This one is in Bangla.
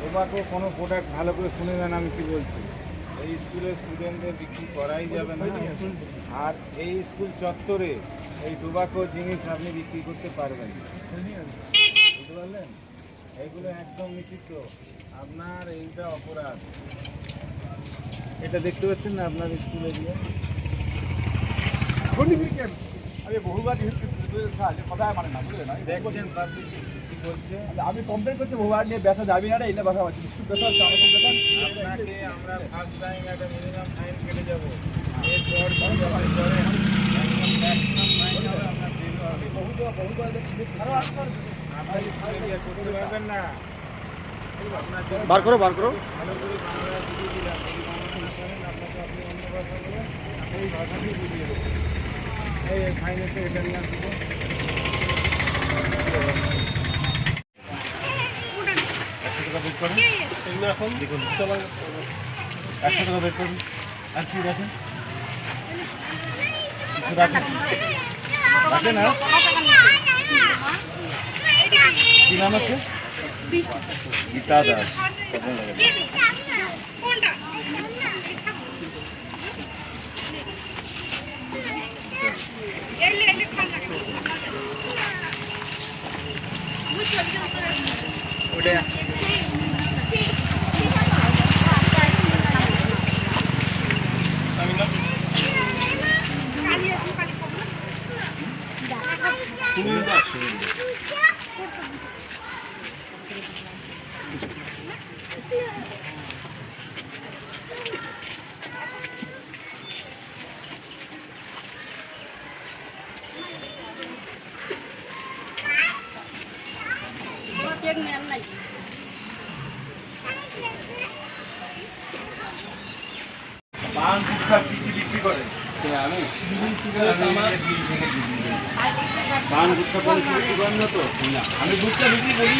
টোবাকো কোনো প্রোডাক্ট ভালো করে শুনে নেন, আমি কি বলছি? এই স্কুলের স্টুডেন্টদের বিক্রি করাই যাবে না। আর এই স্কুল চত্বরে এই টোবাকো জিনিস আপনি বিক্রি করতে পারবেন বুঝতে পারলেন? এইগুলো একদম নিষিদ্ধ। আপনার এইটা অপরাধ। এটা দেখতে পাচ্ছেন না আপনার স্কুলে দিয়ে আমি বহুবার মানে আমি দেখছেন পাবলিক কি বলছে? আমি কমপ্লেন করছি বহুবার নিয়ে ব্যথা যাবি না রে এলে ব্যথা পাচ্ছি একটু ব্যথা হচ্ছে আমার ব্যথা আমরা ফার্স্ট টাইম একটা মিনিমাম ফাইন কেটে যাব এরপর বার করো বার করো। ভালো বাংলা দিলাম আপনাকে আপনি অন্য ভাষা বলেন ভাষাতেই বুঝিয়ে দেবো ফাইনেতে এটা নিয়ে আসব এখন দেখুন একশো টাকা বের করুন আর কি রাখেন কিছু না কি নাম আছে Gita Das udah ya. Ini. Cake নেন নাই পান গুটখা কি কি বিক্রি করেন আমি পান গুটখা কোন বিক্রি করেন না তো? আমি গুটখা বিক্রি করি।